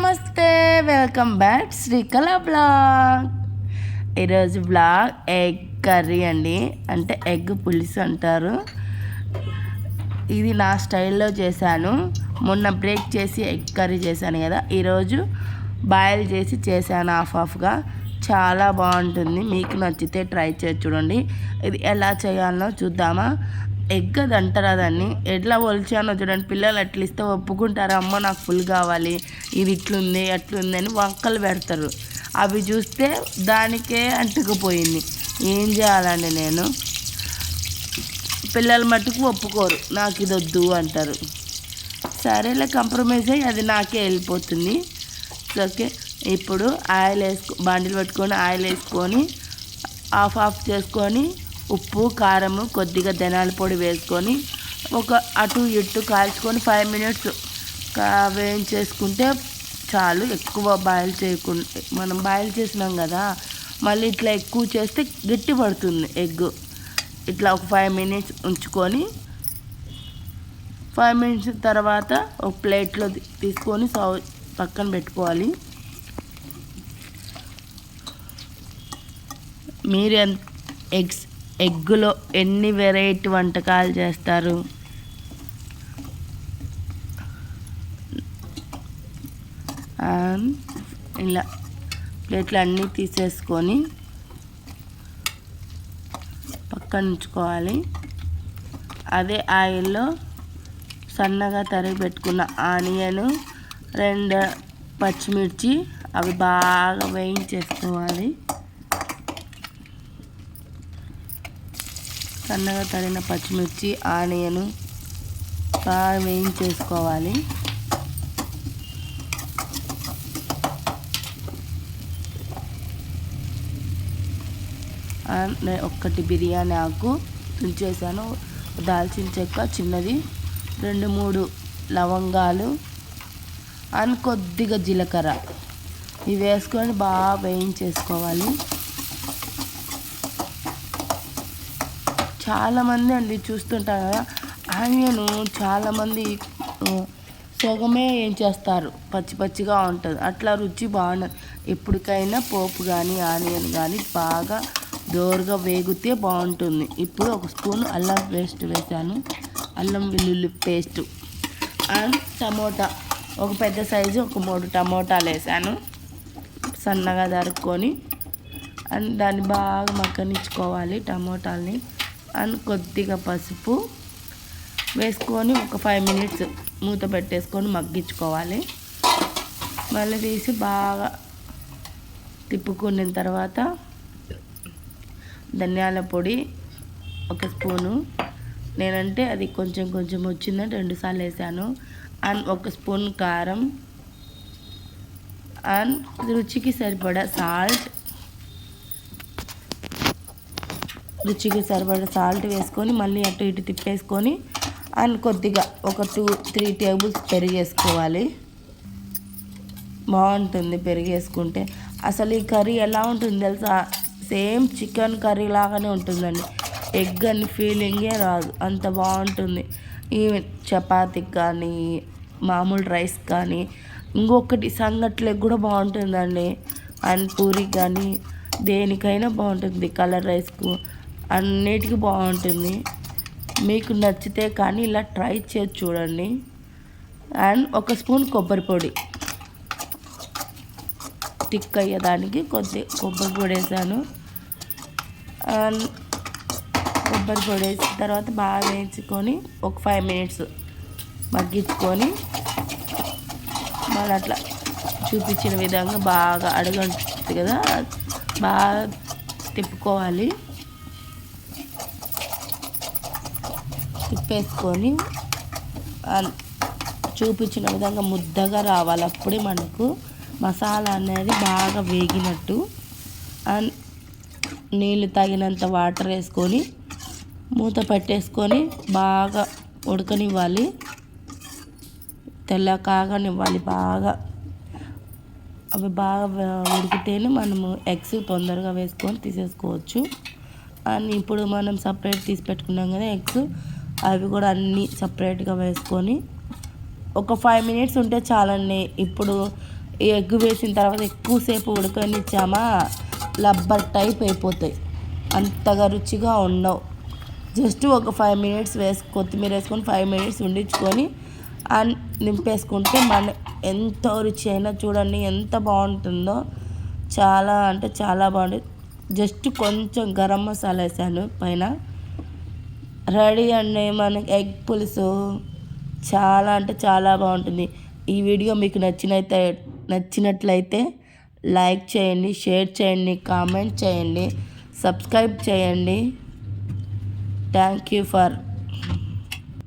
నమస్తే welcome back Srikala blog. ఈరోజు blog egg curry అండి. అంటే ఎగ్ పులుసు అంటారు. ఇది నా స్టైల్లో చేశాను. మొన్న బ్రేక్ చేసి ఎగ్ కర్రీ చేశాను కదా. ఈరోజు బాయిల్ చేసి చేశాను హాఫ్ హాఫ్గా. చాలా బాగుంటుంది. మీకు నచ్చితే ట్రై చేసి చూడండి. ఇది ఎలా చేయాలో చూద్దామా? ఎగ్ అంటారా దాన్ని? ఎట్లా ఒలిచానో చూడండి. పిల్లలు అట్లా ఇస్తే ఒప్పుకుంటారు. అమ్మ నాకు ఫుల్ కావాలి. ఇది ఇట్లుంది అట్లుంది అని వంకలు పెడతారు. అవి చూస్తే దానికే అంటుకుపోయింది. ఏం చేయాలండి నేను? పిల్లల మట్టుకు ఒప్పుకోరు. నాకు ఇది వద్దు అంటారు. సరేలే కాంప్రమైజ్ అయ్యి అది నాకే వెళ్ళిపోతుంది. ఓకే. ఇప్పుడు ఆయిల్ వేసుకో బండిలు పెట్టుకొని ఆయిల్ వేసుకొని ఆఫ్ ఆఫ్ చేసుకొని ఉప్పు కారము కొద్దిగా ధనాల పొడి వేసుకొని ఒక అటు ఇటు కాల్చుకొని ఫైవ్ మినిట్స్ వేయించేసుకుంటే చాలు. ఎక్కువ బాయిల్ చేయకుండా మనం బాయిల్ చేసినాం కదా మళ్ళీ ఇట్లా ఎక్కువ చేస్తే గట్టి పడుతుంది ఎగ్. ఇట్లా ఒక ఫైవ్ మినిట్స్ ఉంచుకొని ఫైవ్ మినిట్స్ తర్వాత ఒక ప్లేట్లో తీసుకొని సౌ పక్కన పెట్టుకోవాలి. మీరు ఎగ్స్ ఎగ్గులో ఎన్ని వెరైటీ వంటకాలు చేస్తారు? ఇలా ప్లేట్లు అన్నీ తీసేసుకొని పక్కన ఉంచుకోవాలి. అదే ఆయిల్లో సన్నగా తరిగి పెట్టుకున్న ఆనియన్ రెండు పచ్చిమిర్చి అవి బాగా వేయించేసుకోవాలి. సన్నగా తరిగిన పచ్చిమిర్చి ఆనియను బాగా వేయించేసుకోవాలి. ఒక్కటి బిర్యానీ ఆకు తుంచేసాను. దాల్చిన చెక్క చిన్నది రెండు మూడు లవంగాలు అండ్ కొద్దిగా జీలకర్ర. ఇవి వేసుకొని బాగా వేయించేసుకోవాలి. చాలామంది అండి చూస్తుంటారు కదా. ఆనియన్ చాలామంది సగమే ఏం చేస్తారు? పచ్చి పచ్చిగా ఉంటుంది. అట్లా రుచి బాగుండదు. ఎప్పటికైనా పోపు కానీ ఆనియన్ కానీ బాగా దోరగా వేగితే బాగుంటుంది. ఇప్పుడు ఒక స్పూన్ అల్లం పేస్ట్ వేసాను అల్లం వెల్లుల్లి పేస్ట్ అండ్ టమోటా. ఒక పెద్ద సైజు ఒక మూడు టమోటాలు వేసాను సన్నగా దరుక్కొని అండ్ దాన్ని బాగా మక్కనిచ్చుకోవాలి టమోటాలని. అండ్ కొద్దిగా పసుపు వేసుకొని ఒక ఫైవ్ మినిట్స్ మూత పెట్టేసుకొని మగ్గించుకోవాలి. మళ్ళీ తీసి బాగా తిప్పుకున్న తర్వాత ధనియాల పొడి ఒక స్పూను. నేనంటే అది కొంచెం కొంచెం వచ్చిందని రెండుసార్లు వేసాను. అండ్ ఒక స్పూన్ కారం. అండ్ రుచికి సరిపడా సాల్ట్ రుచికి సరిపడ సాల్ట్ వేసుకొని మళ్ళీ అటు ఇటు తిప్పేసుకొని అండ్ కొద్దిగా ఒక టూ త్రీ టేబుల్స్ పెరిగేసుకోవాలి బాగుంటుంది పెరిగేసుకుంటే అసలు ఈ కర్రీ ఎలా ఉంటుంది తెలుసా? సేమ్ చికెన్ కర్రీ లాగానే ఉంటుందండి. ఎగ్ అని ఫీలింగే రాదు. అంత బాగుంటుంది. ఈ చపాతీకి కానీ మామూలు రైస్ కానీ ఇంకొకటి సంగట్లకు కూడా బాగుంటుందండి. అండ్ పూరి కానీ దేనికైనా బాగుంటుంది. కలర్ రైస్కు అన్నిటికీ బాగుంటుంది. మీకు నచ్చితే కానీ ఇలా ట్రై చేసి చూడండి. అండ్ ఒక స్పూన్ కొబ్బరి పొడి. టిక్ అయ్యేదానికి కొద్ది కొబ్బరి పొడి వేసాను. అండ్ కొబ్బరి పొడి వేసిన తర్వాత బాగా వేయించుకొని ఒక ఫైవ్ మినిట్స్ మగ్గించుకొని మళ్ళీ అట్లా చూపించిన విధంగా బాగా అడగంటుంది కదా. బాగా తిప్పుకోవాలి. తిప్పేసుకొని చూపించిన విధంగా ముద్దగా రావాలి. అప్పుడే మనకు మసాలా అనేది బాగా వేగినట్టు. అండ్ నీళ్ళు తగినంత వాటర్ వేసుకొని మూత పెట్టేసుకొని బాగా ఉడకనివ్వాలి. తెల్ల కాగనివ్వాలి బాగా. అవి బాగా ఉడికితేనే మనము ఎగ్స్ తొందరగా వేసుకొని తీసేసుకోవచ్చు. అండ్ ఇప్పుడు మనం సపరేట్ తీసి పెట్టుకున్నాం కదా ఎగ్స్. అవి కూడా అన్నీ సపరేట్గా వేసుకొని ఒక ఫైవ్ మినిట్స్ ఉంటే చాలండి. ఇప్పుడు ఈ ఎగ్ వేసిన తర్వాత ఎక్కువసేపు ఉడకనిచ్చామా? లబ్బర్ టైప్ అయిపోతాయి. అంతగా రుచిగా ఉండవు. జస్ట్ ఒక ఫైవ్ మినిట్స్ వేసి కొత్తిమీర వేసుకొని ఫైవ్ మినిట్స్ ఉండించుకొని అండ్ నింపేసుకుంటే మన ఎంతో రుచి అయినా చూడండి ఎంత బాగుంటుందో. చాలా అంటే చాలా బాగుంటుంది. జస్ట్ కొంచెం గరం మసాలా వేసాను పైన. రెడీ అండి మనకి ఎగ్ పులుసు. చాలా అంటే చాలా బాగుంటుంది. ఈ వీడియో మీకు నచ్చినైతే నచ్చినట్లయితే లైక్ చేయండి షేర్ చేయండి కామెంట్ చేయండి సబ్స్క్రైబ్ చేయండి. Thank you for